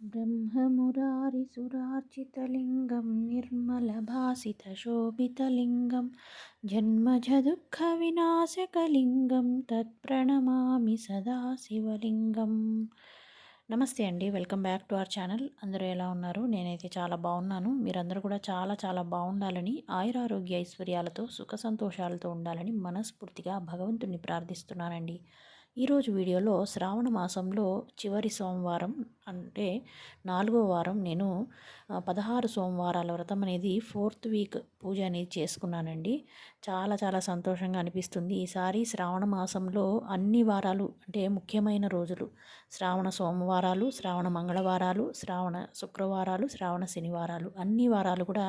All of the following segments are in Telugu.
ब्रह्ममुरारिसुरार्चितलिङ्गं निर्मलभासितशोभितलिङ्गं जन्मजदुःखविनाशकलिङ्गं తత్ప్రణమామి సదా శివలింగం నమస్తే అండి welcome back to our channel అందరూ ఎలా ఉన్నారు నేనైతే చాలా బాగున్నాను మీరందరూ కూడా చాలా చాలా బాగుండాలని ఆయురారోగ్య ఐశ్వర్యాలతో సుఖ సంతోషాలతో ఉండాలని మనస్ఫూర్తిగా భగవంతుని ప్రార్థిస్తున్నానండి ఈరోజు వీడియోలో శ్రావణ మాసంలో చివరి సోమవారం అంటే నాలుగో వారం నేను పదహారు సోమవారాల వ్రతం అనేది ఫోర్త్ వీక్ పూజ అనేది చేసుకున్నానండి. చాలా చాలా సంతోషంగా అనిపిస్తుంది. ఈసారి శ్రావణ మాసంలో అన్ని వారాలు అంటే ముఖ్యమైన రోజులు. శ్రావణ సోమవారాలు శ్రావణ మంగళవారాలు శ్రావణ శుక్రవారాలు శ్రావణ శనివారాలు అన్ని వారాలు కూడా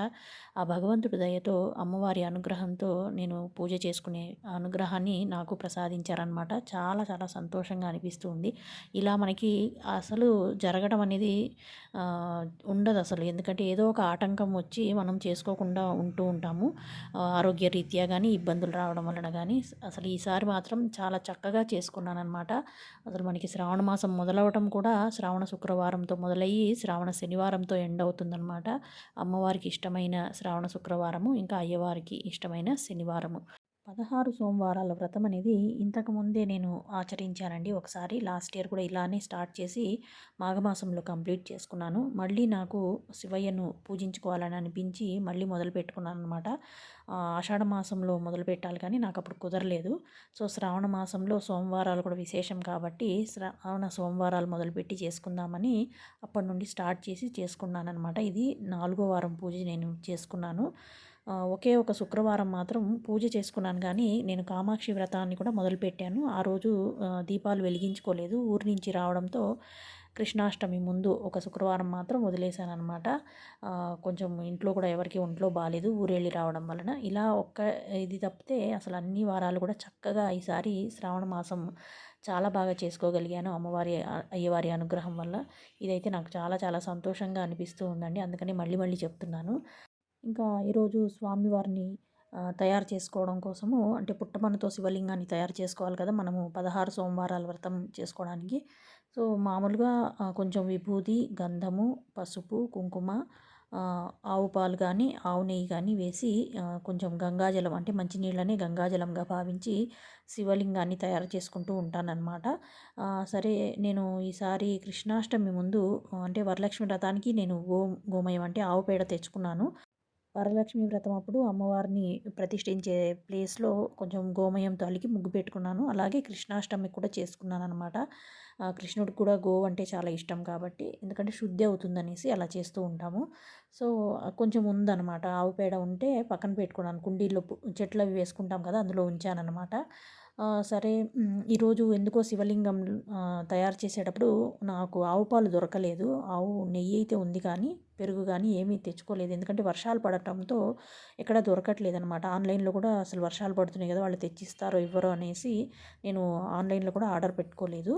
ఆ భగవంతుడి దయతో అమ్మవారి అనుగ్రహంతో నేను పూజ చేసుకునే అనుగ్రహాన్ని నాకు ప్రసాదించారనమాట చాలా చాలా సంతోషంగా అనిపిస్తుంది. ఇలా మనకి అసలు జరగడం అనేది ఉండదు అసలు. ఎందుకంటే ఏదో ఒక ఆటంకం వచ్చి మనం చేసుకోకుండా ఉంటూ ఉంటాము. ఆరోగ్య రీత్యా కానీ ఇబ్బందులు రావడం వలన కానీ అసలు ఈసారి మాత్రం చాలా చక్కగా చేసుకున్నాను అనమాట అసలు మనకి శ్రావణ మాసం మొదలవటం కూడా శ్రావణ శుక్రవారంతో మొదలయ్యి శ్రావణ శనివారంతో ఎండ్ అవుతుందన్నమాట. అమ్మవారికి ఇష్టమైన శ్రావణ శుక్రవారము ఇంకా అయ్యవారికి ఇష్టమైన శనివారము. పదహారు సోమవారాల వ్రతం అనేది ఇంతకుముందే నేను ఆచరించానండి. ఒకసారి లాస్ట్ ఇయర్ కూడా ఇలానే స్టార్ట్ చేసి మాఘమాసంలో కంప్లీట్ చేసుకున్నాను. మళ్ళీ నాకు శివయ్యను పూజించుకోవాలని అనిపించి మళ్ళీ మొదలు పెట్టుకున్నాను అనమాట ఆషాఢ మాసంలో మొదలు పెట్టాలి కానీ నాకు అప్పుడు కుదరలేదు. సో శ్రావణ మాసంలో సోమవారాలు కూడా విశేషం కాబట్టి శ్రావణ సోమవారాలు మొదలుపెట్టి చేసుకుందామని అప్పటి నుండి స్టార్ట్ చేసి చేసుకున్నాను అనమాట ఇది నాలుగో వారం పూజ నేను చేసుకున్నాను. ఒకే ఒక శుక్రవారం మాత్రం పూజ చేసుకున్నాను. కానీ నేను కామాక్షి వ్రతాన్ని కూడా మొదలుపెట్టాను. ఆ రోజు దీపాలు వెలిగించుకోలేదు. ఊరి నుంచి రావడంతో కృష్ణాష్టమి ముందు ఒక శుక్రవారం మాత్రం వదిలేశాను అనమాట కొంచెం ఇంట్లో కూడా ఎవరికి ఒంట్లో బాగాలేదు ఊరెళ్ళి రావడం వలన ఇలా ఒక్క ఇది తప్పితే అసలు అన్ని వారాలు కూడా చక్కగా ఈసారి శ్రావణ మాసం చాలా బాగా చేసుకోగలిగాను అమ్మవారి అయ్యవారి అనుగ్రహం వల్ల. ఇదైతే నాకు చాలా చాలా సంతోషంగా అనిపిస్తూ ఉందండి. అందుకని మళ్ళీ మళ్ళీ చెప్తున్నాను. ఇంకా ఈరోజు స్వామివారిని తయారు చేసుకోవడం కోసము అంటే పుట్టమన్నతో శివలింగాన్ని తయారు చేసుకోవాలి కదా మనము పదహారు సోమవారాల వ్రతం చేసుకోవడానికి. సో మామూలుగా కొంచెం విభూది గంధము పసుపు కుంకుమ ఆవు పాలు కానీ ఆవు నెయ్యి కానీ వేసి కొంచెం గంగాజలం అంటే మంచినీళ్ళని గంగాజలంగా భావించి శివలింగాన్ని తయారు చేసుకుంటూ ఉంటానన్నమాట. సరే నేను ఈసారి కృష్ణాష్టమి ముందు అంటే వరలక్ష్మి వ్రతానికి నేను గో గోమయం అంటే ఆవు పేడ తెచ్చుకున్నాను. వరలక్ష్మి వ్రతం అప్పుడు అమ్మవారిని ప్రతిష్ఠించే ప్లేస్లో కొంచెం గోమయంతో అలికి ముగ్గు పెట్టుకున్నాను. అలాగే కృష్ణాష్టమి కూడా చేసుకున్నాను అనమాట కృష్ణుడికి కూడా గోవు అంటే చాలా ఇష్టం కాబట్టి ఎందుకంటే శుద్ధి అవుతుందనేసి అలా చేస్తూ ఉంటాము. సో కొంచెం ఉందన్నమాట. ఆవు పేడ ఉంటే పక్కన పెట్టుకున్నాను. కుండీల్లో చెట్లు అవి వేసుకుంటాం కదా అందులో ఉంచానన్నమాట. సరే ఈరోజు ఎందుకో శివలింగం తయారు చేసేటప్పుడు నాకు ఆవు పాలు దొరకలేదు. ఆవు నెయ్యి అయితే ఉంది కానీ పెరుగు కానీ ఏమీ తెచ్చుకోలేదు. ఎందుకంటే వర్షాలు పడటంతో ఎక్కడ దొరకట్లేదు అనమాట ఆన్లైన్లో కూడా అసలు వర్షాలు పడుతున్నాయి కదా వాళ్ళు తెచ్చిస్తారో ఇవ్వరో అనేసి నేను ఆన్లైన్లో కూడా ఆర్డర్ పెట్టుకోలేదు.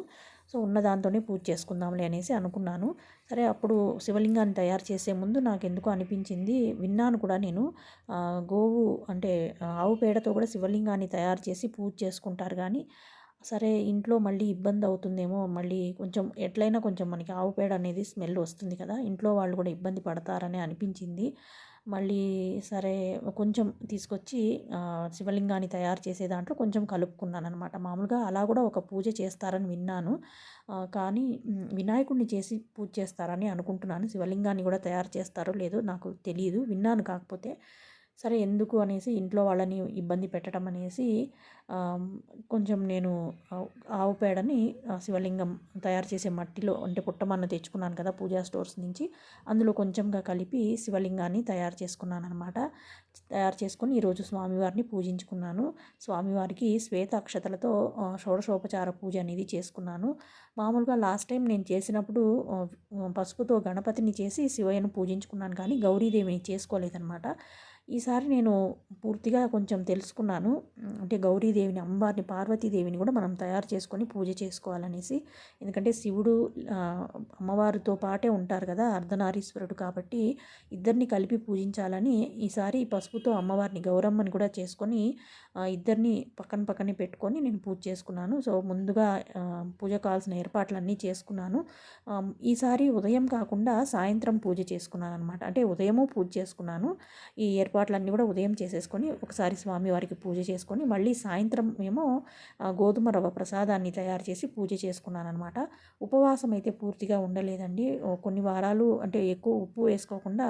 సో ఉన్న దాంతోనే పూజ చేసుకుందాంలే అనేసి అనుకున్నాను. సరే అప్పుడు శివలింగాన్ని తయారు చేసే ముందు నాకు ఎందుకో అనిపించింది. విన్నాను కూడా నేను. గోవు అంటే ఆవు పేడతో కూడా శివలింగాన్ని తయారు చేసి పూజ చేసుకుంటారు కానీ సరే ఇంట్లో మళ్ళీ ఇబ్బంది అవుతుందేమో మళ్ళీ కొంచెం ఎట్లయినా కొంచెం మనకి ఆవు పేడ అనేది స్మెల్ వస్తుంది కదా ఇంట్లో వాళ్ళు కూడా ఇబ్బంది పడతారని అనిపించింది. మళ్ళీ సరే కొంచెం తీసుకొచ్చి శివలింగాన్ని తయారు చేసే దాంట్లో కొంచెం కలుపుకున్నాను అనమాట మామూలుగా అలా కూడా ఒక పూజ చేస్తారని విన్నాను. కానీ వినాయకుడిని చేసి పూజ చేస్తారని అనుకుంటున్నాను. శివలింగాన్ని కూడా తయారు చేస్తారో లేదో నాకు తెలియదు విన్నాను కాకపోతే. సరే ఎందుకు అనేసి ఇంట్లో వాళ్ళని ఇబ్బంది పెట్టడం అనేసి కొంచెం నేను ఆవు పేడని శివలింగం తయారు చేసే మట్టిలో అంటే పుట్టమన్న తెచ్చుకున్నాను కదా పూజా స్టోర్స్ నుంచి. అందులో కొంచెంగా కలిపి శివలింగాన్ని తయారు చేసుకున్నాను అనమాట తయారు చేసుకొని ఈరోజు స్వామివారిని పూజించుకున్నాను. స్వామివారికి శ్వేత అక్షతలతో షోడశోపచార పూజ అనేది చేసుకున్నాను. మామూలుగా లాస్ట్ టైం నేను చేసినప్పుడు పసుపుతో గణపతిని చేసి శివయ్యను పూజించుకున్నాను కానీ గౌరీదేవిని చేసుకోలేదన్నమాట. ఈసారి నేను పూర్తిగా కొంచెం తెలుసుకున్నాను. అంటే గౌరీదేవిని అమ్మవారిని పార్వతీదేవిని కూడా మనం తయారు చేసుకొని పూజ చేసుకోవాలనేసి. ఎందుకంటే శివుడు అమ్మవారితో పాటే ఉంటారు కదా అర్ధనారీశ్వరుడు కాబట్టి ఇద్దరిని కలిపి పూజించాలని ఈసారి పసుపుతో అమ్మవారిని గౌరమ్మని కూడా చేసుకొని ఇద్దరిని పక్కన పక్కనే పెట్టుకొని నేను పూజ చేసుకున్నాను. సో ముందుగా పూజ కావాల్సిన ఏర్పాట్లన్నీ చేసుకున్నాను. ఈసారి ఉదయం కాకుండా సాయంత్రం పూజ చేసుకున్నాను అనమాట అంటే ఉదయము పూజ చేసుకున్నాను. ఈ ఏర్పాట్లన్నీ కూడా ఉదయం చేసేసుకొని ఒకసారి స్వామివారికి పూజ చేసుకొని మళ్ళీ సాయంత్రం ఏమో గోధుమ రవ్వ ప్రసాదాన్ని తయారు చేసి పూజ చేసుకున్నాను అనమాట ఉపవాసం అయితే పూర్తిగా ఉండలేదండి. కొన్ని వారాలు అంటే ఎక్కువ ఉప్పు వేసుకోకుండా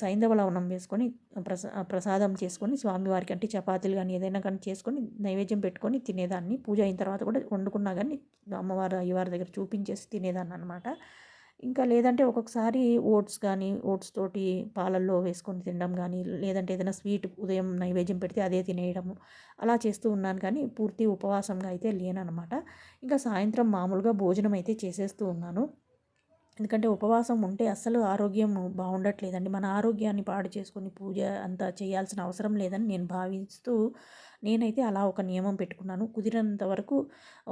సైంధవ లవణం వేసుకొని ప్రసా ప్రసాదం చేసుకొని స్వామివారికి అంటే చపాతీలు కానీ ఏదైనా కానీ చేసుకొని నైవేద్యం పెట్టుకొని తినేదాన్ని. పూజ అయిన తర్వాత కూడా వండుకున్నా కానీ అమ్మవారు అయ్యవారి దగ్గర చూపించేసి తినేదాన్ని అనమాట ఇంకా లేదంటే ఒక్కొక్కసారి ఓట్స్ కానీ ఓట్స్ తోటి పాలల్లో వేసుకొని తినడం కానీ లేదంటే ఏదైనా స్వీట్ ఉదయం నైవేద్యం పెడితే అదే తినేయడము అలా చేస్తూ ఉన్నాను కానీ పూర్తి ఉపవాసంగా అయితే లేననమాట ఇంకా సాయంత్రం మామూలుగా భోజనం అయితే చేసేస్తూ ఉన్నాను. ఎందుకంటే ఉపవాసం ఉంటే అస్సలు ఆరోగ్యం బాగుండట్లేదండి. మన ఆరోగ్యాన్ని పాడు చేసుకుని పూజ అంతా చేయాల్సిన అవసరం లేదని నేను భావిస్తూ నేనైతే అలా ఒక నియమం పెట్టుకున్నాను. కుదిరినంత వరకు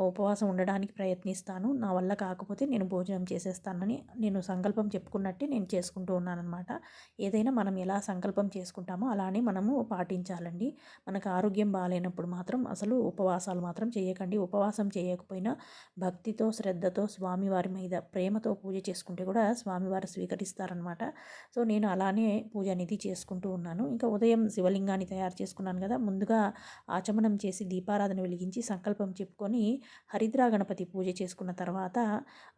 ఉపవాసం ఉండడానికి ప్రయత్నిస్తాను. నా వల్ల కాకపోతే నేను భోజనం చేసేస్తానని నేను సంకల్పం చెప్పుకున్నట్టే నేను చేసుకుంటూ ఉన్నానమాట ఏదైనా మనం ఎలా సంకల్పం చేసుకుంటామో అలానే మనము పాటించాలండి. మనకు ఆరోగ్యం బాగాలేనప్పుడు మాత్రం అసలు ఉపవాసాలు మాత్రం చేయకండి. ఉపవాసం చేయకపోయినా భక్తితో శ్రద్ధతో స్వామివారి మీద ప్రేమతో పూజ చేసుకుంటే కూడా స్వామివారు స్వీకరిస్తారనమాట సో నేను అలానే పూజ అనేది చేసుకుంటూ ఉన్నాను. ఇంకా ఉదయం శివలింగాన్ని తయారు చేసుకున్నాను కదా ముందుగా ఆచమనం చేసి దీపారాధన వెలిగించి సంకల్పం చెప్పుకొని హరిద్రా గణపతి పూజ చేసుకున్న తర్వాత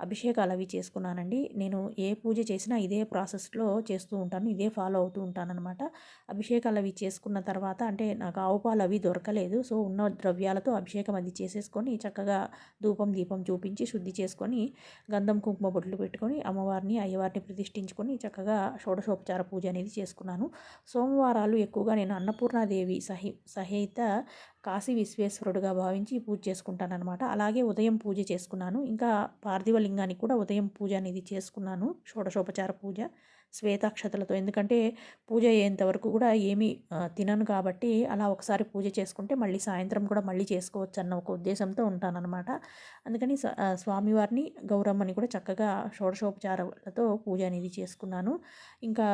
అభిషేకాలు అవి చేసుకున్నానండి. నేను ఏ పూజ చేసినా ఇదే ప్రాసెస్లో చేస్తూ ఉంటాను ఇదే ఫాలో అవుతూ ఉంటానన్నమాట. అభిషేకాలు అవి చేసుకున్న తర్వాత అంటే నాకు ఆవు పాలు అవి దొరకలేదు. సో ఉన్న ద్రవ్యాలతో అభిషేకం అది చేసేసుకొని చక్కగా ధూపం దీపం చూపించి శుద్ధి చేసుకొని గంధం కుంకుమ బొట్లు పెట్టుకొని అమ్మవారిని అయ్యవారిని ప్రతిష్ఠించుకొని చక్కగా షోడశోపచార పూజ అనేది చేసుకున్నాను. సోమవారాలు ఎక్కువగా నేను అన్నపూర్ణాదేవి సహి సహిత కాశీ విశ్వేశ్వరుడుగా భావించి పూజ చేసుకుంటానమాట అలాగే ఉదయం పూజ చేసుకున్నాను. ఇంకా పార్థివ లింగానికి కూడా ఉదయం పూజ అనేది చేసుకున్నాను. షోడశోపచార పూజ శ్వేతాక్షతలతో. ఎందుకంటే పూజ అయ్యేంత వరకు కూడా ఏమీ తినను కాబట్టి అలా ఒకసారి పూజ చేసుకుంటే మళ్ళీ సాయంత్రం కూడా మళ్ళీ చేసుకోవచ్చు అన్న ఒక ఉద్దేశంతో ఉంటానన్నమాట. అందుకని స్వామివారిని గౌరమ్మని కూడా చక్కగా షోడశోపచారాలతో పూజ అనేది చేసుకున్నాను. ఇంకా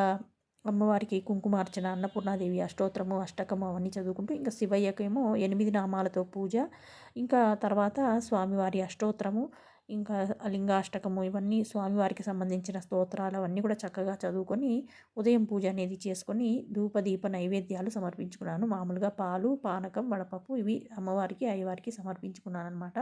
అమ్మవారికి కుంకుమార్చన అన్నపూర్ణాదేవి అష్టోత్తరము అష్టకము అవన్నీ చదువుకుంటూ ఇంకా శివయ్యకేమో ఎనిమిది నామాలతో పూజ. ఇంకా తర్వాత స్వామివారి అష్టోత్తరము ఇంకా లింగాష్టకము ఇవన్నీ స్వామివారికి సంబంధించిన స్తోత్రాలు అవన్నీ కూడా చక్కగా చదువుకొని ఉదయం పూజ అనేది చేసుకొని ధూపదీప నైవేద్యాలు సమర్పించుకున్నాను. మామూలుగా పాలు పానకం వడపప్పు ఇవి అమ్మవారికి అయ్యవారికి సమర్పించుకున్నాను అనమాట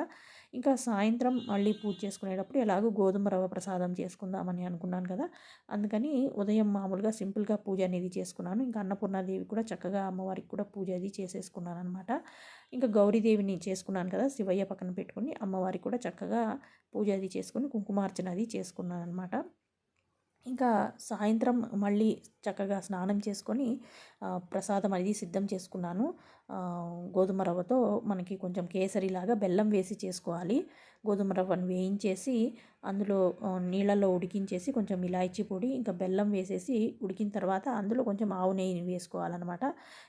ఇంకా సాయంత్రం మళ్ళీ పూజ చేసుకునేటప్పుడు ఎలాగో గోధుమ రవ ప్రసాదం చేసుకుందామని అనుకున్నాను కదా. అందుకని ఉదయం మామూలుగా సింపుల్గా పూజ అనేది చేసుకున్నాను. ఇంకా అన్నపూర్ణాదేవి కూడా చక్కగా అమ్మవారికి కూడా పూజ అది చేసేసుకున్నాను అనమాట ఇంకా గౌరీదేవిని చేసుకున్నాను కదా శివయ్య పక్కన పెట్టుకొని అమ్మవారికి కూడా చక్కగా పూజ అది చేసుకొని కుంకుమార్చన అది చేసుకున్నాను అనమాట ఇంకా సాయంత్రం మళ్ళీ చక్కగా స్నానం చేసుకొని ప్రసాదం అనేది సిద్ధం చేసుకున్నాను. గోధుమ రవ్వతో మనకి కొంచెం కేసరిలాగా బెల్లం వేసి చేసుకోవాలి. గోధుమ రవ్వను వేయించేసి అందులో నీళ్ళల్లో ఉడికించేసి కొంచెం ఇలాచీ పొడి ఇంకా బెల్లం వేసేసి ఉడికిన తర్వాత అందులో కొంచెం ఆవు నెయ్యి వేసుకోవాలన్నమాట.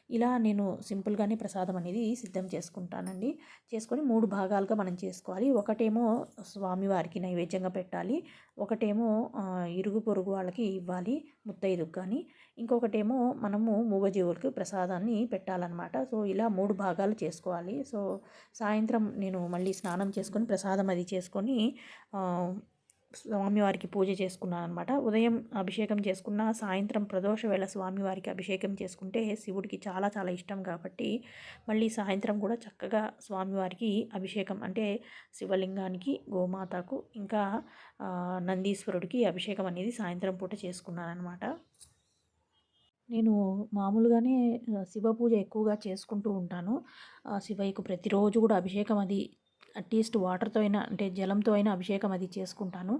ఇలా నేను సింపుల్గానే ప్రసాదం అనేది సిద్ధం చేసుకుంటానండి. చేసుకొని మూడు భాగాలుగా మనం చేసుకోవాలి. ఒకటేమో స్వామివారికి నైవేద్యంగా పెట్టాలి. ఒకటేమో ఇరుగు పొరుగు వాళ్ళకి ఇవ్వాలి. ముత్తైదుకు కానీ ఇంకొకటేమో మనము మూగజీవులకి ప్రసాదాన్ని పెట్టాలన్నమాట. సో ఇలా మూడు భాగాలు చేసుకోవాలి. సో సాయంత్రం నేను మళ్ళీ స్నానం చేసుకొని ప్రసాదం అది చేసుకొని స్వామివారికి పూజ చేసుకున్నాను అనమాట ఉదయం అభిషేకం చేసుకున్న సాయంత్రం ప్రదోష వేళ స్వామివారికి అభిషేకం చేసుకుంటే శివుడికి చాలా చాలా ఇష్టం కాబట్టి మళ్ళీ సాయంత్రం కూడా చక్కగా స్వామివారికి అభిషేకం అంటే శివలింగానికి గోమాతకు ఇంకా నందీశ్వరుడికి అభిషేకం అనేది సాయంత్రం పూట చేసుకున్నాను అనమాట నేను మామూలుగానే శివ పూజ ఎక్కువగా చేసుకుంటూ ఉంటాను. శివయ్యకు ప్రతిరోజు కూడా అభిషేకం అది అట్లీస్ట్ వాటర్తో అయినా అంటే జలంతో అయినా అభిషేకం అది చేసుకుంటాను.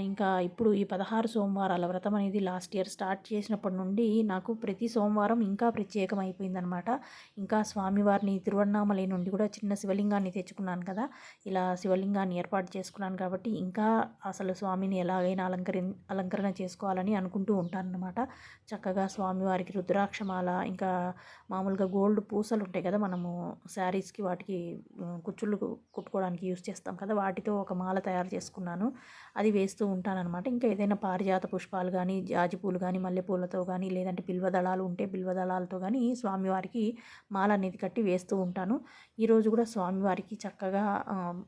ఇంకా ఇప్పుడు ఈ పదహారు సోమవారాల వ్రతం అనేది లాస్ట్ ఇయర్ స్టార్ట్ చేసినప్పటి నుండి నాకు ప్రతి సోమవారం ఇంకా ప్రత్యేకం అయిపోయిందనమాట ఇంకా స్వామివారిని తిరువన్నామలై నుండి కూడా చిన్న శివలింగాన్ని తెచ్చుకున్నాను కదా. ఇలా శివలింగాన్ని ఏర్పాటు చేసుకున్నాను కాబట్టి ఇంకా అసలు స్వామిని ఎలాగైనా అలంకరి అలంకరణ చేసుకోవాలని అనుకుంటూ ఉంటాను అనమాట చక్కగా స్వామివారికి రుద్రాక్షమాల ఇంకా మామూలుగా గోల్డ్ పూసలు ఉంటాయి కదా మనము శారీస్కి వాటికి కుచ్చుళ్ళు కుట్టుకోవడానికి యూస్ చేస్తాం కదా! వాటితో ఒక మాల తయారు చేసుకున్నాను. అది వేస్తూ ఉంటానన్నమాట. ఇంకా ఏదైనా పారిజాత పుష్పాలు కానీ జాజి పూలు కానీ మల్లెపూలతో కానీ లేదంటే బిల్వదళాలు ఉంటే బిల్వదళాలతో కానీ స్వామివారికి మాల అనేది కట్టి వేస్తూ ఉంటాను. ఈరోజు కూడా స్వామివారికి చక్కగా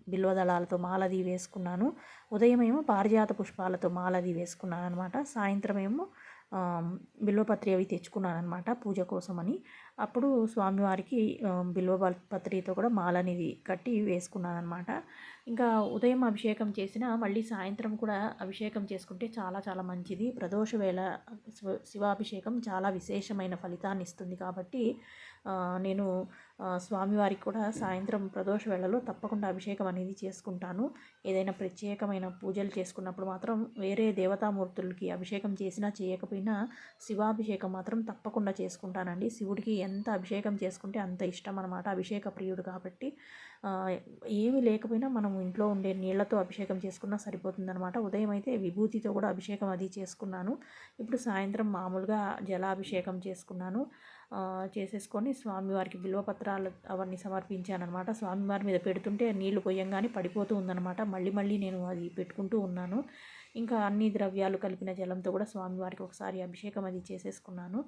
బిల్వదళాలతో మాలది వేసుకున్నాను. ఉదయం ఏమో పారిజాత పుష్పాలతో మాలది వేసుకున్నాను అనమాట సాయంత్రం ఏమో బిల్వపత్రి అవి తెచ్చుకున్నాను అనమాట పూజ కోసమని. అప్పుడు స్వామివారికి బిల్వపత్రితో కూడా మాల అనేది కట్టి వేసుకున్నాను అనమాట ఇంకా ఉదయం అభిషేకం చేసిన మళ్ళీ సాయంత్రం కూడా అభిషేకం చేసుకుంటే చాలా చాలా మంచిది. ప్రదోష వేళ శివాభిషేకం చాలా విశేషమైన ఫలితాన్ని ఇస్తుంది కాబట్టి నేను స్వామివారికి కూడా సాయంత్రం ప్రదోష వేళలో తప్పకుండా అభిషేకం అనేది చేసుకుంటాను. ఏదైనా ప్రత్యేకమైన పూజలు చేసుకున్నప్పుడు మాత్రం వేరే దేవతామూర్తులకి అభిషేకం చేసినా చేయకపోయినా శివాభిషేకం మాత్రం తప్పకుండా చేసుకుంటానండి. శివుడికి ఎంత అభిషేకం చేసుకుంటే అంత ఇష్టం అనమాట అభిషేక ప్రియుడు కాబట్టి. ఏమీ లేకపోయినా మనం ఇంట్లో ఉండే నీళ్ళతో అభిషేకం చేసుకున్నా సరిపోతుందనమాట ఉదయం అయితే విభూతితో కూడా అభిషేకం అది చేసుకున్నాను. ఇప్పుడు సాయంత్రం మామూలుగా జలాభిషేకం చేసుకున్నాను. చేసేసుకొని స్వామివారికి బిల్వపత్రాలు అవన్నీ సమర్పించానమాట స్వామివారి మీద పెడుతుంటే నీళ్ళు పొయ్యంగానే పడిపోతూ ఉందన్నమాట. మళ్ళీ మళ్ళీ నేను అది పెట్టుకుంటూ ఉన్నాను. ఇంకా అన్ని ద్రవ్యాలు కలిపిన జలంతో కూడా స్వామివారికి ఒకసారి అభిషేకం అది చేసేసుకున్నాను.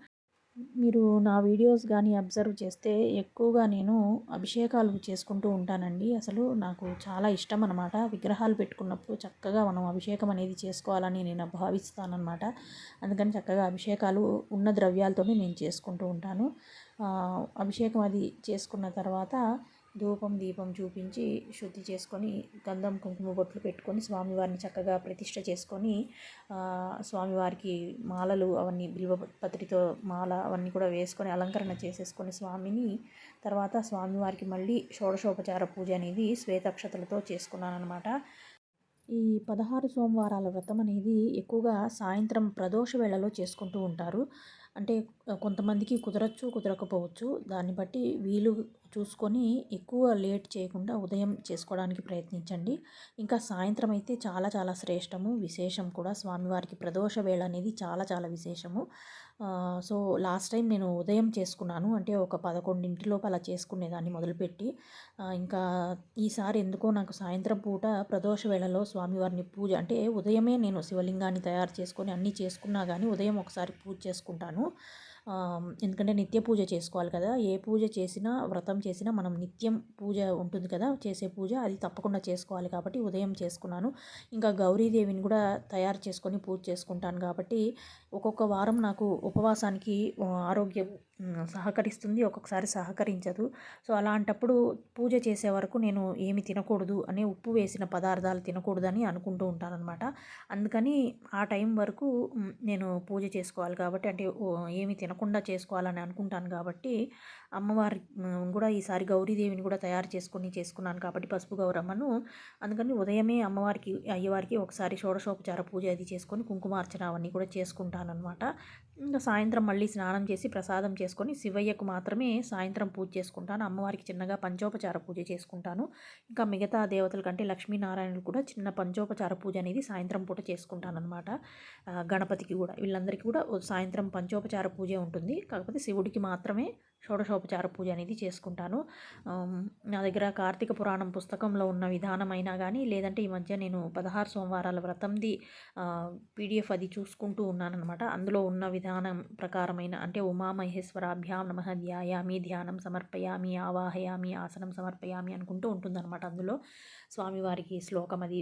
మీరు నా వీడియోస్ కానీ అబ్జర్వ్ చేస్తే ఎక్కువగా నేను అభిషేకాలు చేసుకుంటూ ఉంటానండి. అసలు నాకు చాలా ఇష్టం అనమాట విగ్రహాలు పెట్టుకున్నప్పుడు చక్కగా మనం అభిషేకం అనేది చేసుకోవాలని నేను భావిస్తానమాట అందుకని చక్కగా అభిషేకాలు ఉన్న ద్రవ్యాలతోనే నేను చేసుకుంటూ ఉంటాను. అభిషేకం అది చేసుకున్న తర్వాత ధూపం దీపం చూపించి శుద్ధి చేసుకొని గంధం కుంకుమ బొట్లు పెట్టుకొని స్వామివారిని చక్కగా ప్రతిష్ట చేసుకొని స్వామివారికి మాలలు అవన్నీ బిల్వ పత్రితో మాల అవన్నీ కూడా వేసుకొని అలంకరణ చేసేసుకొని స్వామిని తర్వాత స్వామివారికి మళ్ళీ షోడశోపచార పూజ అనేది శ్వేతక్షతలతో చేసుకున్నాను అనమాట ఈ పదహారు సోమవారాల వ్రతం అనేది ఎక్కువగా సాయంత్రం ప్రదోష వేళలో చేసుకుంటూ ఉంటారు. అంటే కొంతమందికి కుదరచ్చు కుదరకపోవచ్చు. దాన్ని బట్టి వీలు చూసుకొని ఎక్కువ లేట్ చేయకుండా ఉదయం చేసుకోవడానికి ప్రయత్నించండి. ఇంకా సాయంత్రం అయితే చాలా చాలా శ్రేష్టము. విశేషం కూడా. స్వామివారికి ప్రదోష వేళ అనేది చాలా చాలా విశేషము. సో లాస్ట్ టైం నేను ఉదయం చేసుకున్నాను. అంటే ఒక పదకొండింటిలోపు అలా చేసుకునేదాన్ని మొదలుపెట్టి. ఇంకా ఈసారి ఎందుకో నాకు సాయంత్రం పూట ప్రదోష వేళలో స్వామివారిని పూజ అంటే ఉదయమే నేను శివలింగాన్ని తయారు చేసుకొని అన్నీ చేసుకున్నా కానీ ఉదయం ఒకసారి పూజ చేసుకుంటాను. ఎందుకంటే నిత్య పూజ చేసుకోవాలి కదా. ఏ పూజ చేసినా వ్రతం చేసినా మనం నిత్యం పూజ ఉంటుంది కదా. చేసే పూజ అది తప్పకుండా చేసుకోవాలి కాబట్టి ఉదయం చేసుకున్నాను. ఇంకా గౌరీదేవిని కూడా తయారు చేసుకొని పూజ చేసుకుంటాను కాబట్టి ఒక్కొక్క వారం నాకు ఉపవాసానికి ఆరోగ్యం సహకరిస్తుంది ఒక్కొక్కసారి సహకరించదు. సో అలాంటప్పుడు పూజ చేసే వరకు నేను ఏమి తినకూడదు అనే ఉప్పు వేసిన పదార్థాలు తినకూడదని అనుకుంటూ ఉంటానన్నమాట. అందుకని ఆ టైం వరకు నేను పూజ చేసుకోవాలి కాబట్టి అంటే ఏమి తినకుండా చేసుకోవాలని అనుకుంటాను కాబట్టి అమ్మవారి కూడా ఈసారి గౌరీదేవిని కూడా తయారు చేసుకొని చేసుకున్నాను కాబట్టి పసుపు గౌరమ్మను. అందుకని ఉదయమే అమ్మవారికి అయ్యవారికి ఒకసారి షోడశోపచార పూజ అది చేసుకొని కుంకుమార్చన అవన్నీ కూడా చేసుకుంటాను అనమాట ఇంకా సాయంత్రం మళ్ళీ స్నానం చేసి ప్రసాదం చేసుకొని శివయ్యకు మాత్రమే సాయంత్రం పూజ చేసుకుంటాను. అమ్మవారికి చిన్నగా పంచోపచార పూజ చేసుకుంటాను. ఇంకా మిగతా దేవతల కంటే లక్ష్మీనారాయణులు కూడా చిన్న పంచోపచార పూజ అనేది సాయంత్రం పూట చేసుకుంటాను అనమాట గణపతికి కూడా వీళ్ళందరికీ కూడా సాయంత్రం పంచోపచార పూజ ఉంటుంది. కాకపోతే శివుడికి మాత్రమే షోడశోపచార పూజ అనేది చేసుకుంటాను. నా దగ్గర కార్తీక పురాణం పుస్తకంలో ఉన్న విధానమైనా కానీ లేదంటే ఈ మధ్య నేను పదహారు సోమవారాల వ్రతంది పీడిఎఫ్ అది చూసుకుంటూ ఉన్నానమాట అందులో ఉన్న విధానం ప్రకారమైన అంటే ఉమామహేశ్వరాభ్యాం నమ ధ్యాయామి ధ్యానం సమర్పయామి ఆవాహయామి ఆసనం సమర్పయామి అనుకుంటూ ఉంటుందన్నమాట అందులో. స్వామివారికి శ్లోకం అది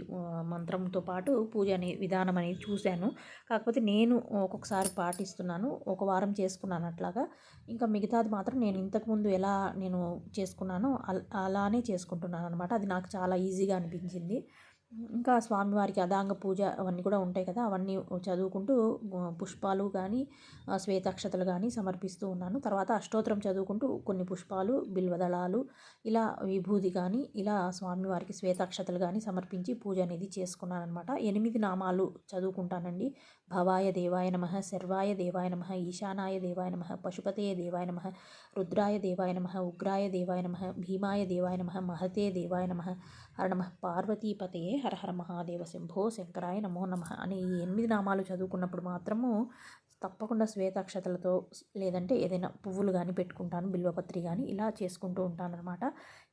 మంత్రంతో పాటు పూజ అనే విధానం అనేది చూశాను. కాకపోతే నేను ఒక్కొక్కసారి పాటిస్తున్నాను ఒక వారం చేసుకున్నాను అట్లాగా. ఇంకా మిగతాది మాత్రం మాత్రం నేను ఇంతకుముందు ఎలా నేను చేసుకున్నానో అలానే చేసుకుంటున్నాను అనమాట అది నాకు చాలా ఈజీగా అనిపించింది. ఇంకా స్వామివారికి అదాంగ పూజ అవన్నీ కూడా ఉంటాయి కదా అవన్నీ చదువుకుంటూ పుష్పాలు కానీ శ్వేతాక్షతలు కానీ సమర్పిస్తూ ఉన్నాను. తర్వాత అష్టోత్తరం చదువుకుంటూ కొన్ని పుష్పాలు బిల్వదళాలు ఇలా విభూది కానీ ఇలా స్వామివారికి శ్వేతాక్షతలు కానీ సమర్పించి పూజ అనేది చేసుకున్నాను అనమాట ఎనిమిది నామాలు చదువుకుంటానండి. భవాయ దేవాయ నమ శర్వాయ దేవాయ నమ ఈశానాయ దేవాయ నమ పశుపతయ దేవాయ నమ రుద్రాయ దేవాయ నమ ఉగ్రాయ దేవాయ నమ భీమాయ దేవాయ నమ మహతే దేవాయ నమ హర నమ పార్వతీపతయే హరహర మహాదేవ శంభో శంకరాయ నమో నమ అనే ఈ ఎనిమిది నామాలు చదువుకున్నప్పుడు మాత్రము తప్పకుండా శ్వేతాక్షతలతో లేదంటే ఏదైనా పువ్వులు కానీ పెట్టుకుంటాను బిల్వపత్రి కానీ ఇలా చేసుకుంటూ ఉంటాను అనమాట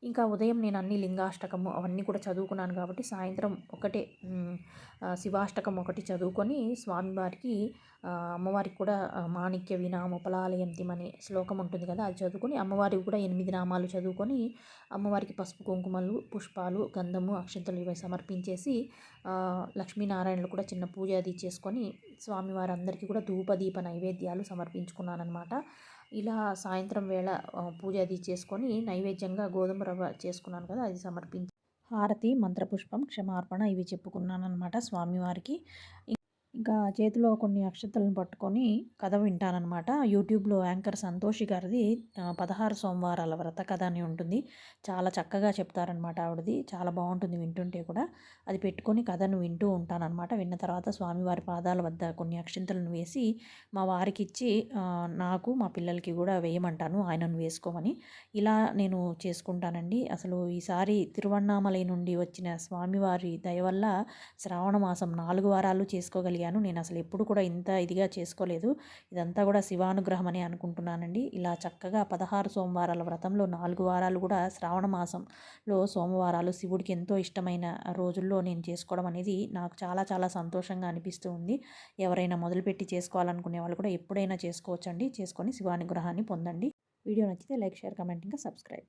ఇంకా ఉదయం నేను అన్ని లింగాష్టకము అవన్నీ కూడా చదువుకున్నాను కాబట్టి సాయంత్రం ఒకటే శివాష్టకం ఒకటి చదువుకొని స్వామివారికి అమ్మవారికి కూడా మాణిక్య వినామోపలాలయంతిం అనే శ్లోకం ఉంటుంది కదా అది చదువుకొని అమ్మవారికి కూడా ఎనిమిది నామాలు చదువుకొని అమ్మవారికి పసుపు కుంకుమలు పుష్పాలు గంధము అక్షంతలు ఇవి సమర్పించేసి లక్ష్మీనారాయణలు కూడా చిన్న పూజ అది చేసుకొని స్వామివారందరికీ కూడా ధూపదీప నైవేద్యాలు సమర్పించుకున్నానమాట ఇలా సాయంత్రం వేళ పూజ అది చేసుకొని నైవేద్యంగా గోధుమ రవ్వ చేసుకున్నాను కదా అది సమర్పించి హారతి మంత్రపుష్పం క్షమార్పణ ఇవి చెప్పుకున్నాను అనమాట స్వామివారికి. ఇంకా చేతిలో కొన్ని అక్షతలను పట్టుకొని కథ వింటానన్నమాట. యూట్యూబ్లో యాంకర్ సంతోషి గారిది పదహారు సోమవారాల వ్రత కథ అని ఉంటుంది. చాలా చక్కగా చెప్తారనమాట ఆవిడది. చాలా బాగుంటుంది వింటుంటే కూడా. అది పెట్టుకొని కథను వింటూ ఉంటానన్నమాట. విన్న తర్వాత స్వామివారి పాదాల వద్ద కొన్ని అక్షింతలను వేసి మా వారికి ఇచ్చి నాకు మా పిల్లలకి కూడా వేయమంటాను. ఆయనను వేసుకోమని. ఇలా నేను చేసుకుంటానండి. అసలు ఈసారి తిరువണ്ണామలై నుండి వచ్చిన స్వామివారి దయ వల్ల శ్రావణ మాసం నాలుగు వారాలు చేసుకోగలిగాను. అయ్యాను నేను అసలు ఎప్పుడు కూడా ఇంత ఇదిగా చేసుకోలేదు. ఇదంతా కూడా శివానుగ్రహం అని అనుకుంటున్నానండి. ఇలా చక్కగా పదహారు సోమవారాల వ్రతంలో నాలుగు వారాలు కూడా శ్రావణ మాసంలో సోమవారాలు శివుడికి ఎంతో ఇష్టమైన రోజుల్లో నేను చేసుకోవడం అనేది నాకు చాలా చాలా సంతోషంగా అనిపిస్తూ ఉంది. ఎవరైనా మొదలుపెట్టి చేసుకోవాలనుకునే వాళ్ళు కూడా ఎప్పుడైనా చేసుకోవచ్చండి. చేసుకొని శివానుగ్రహాన్ని పొందండి. వీడియో నచ్చితే లైక్ షేర్ కమెంట్ ఇంకా సబ్స్క్రైబ్.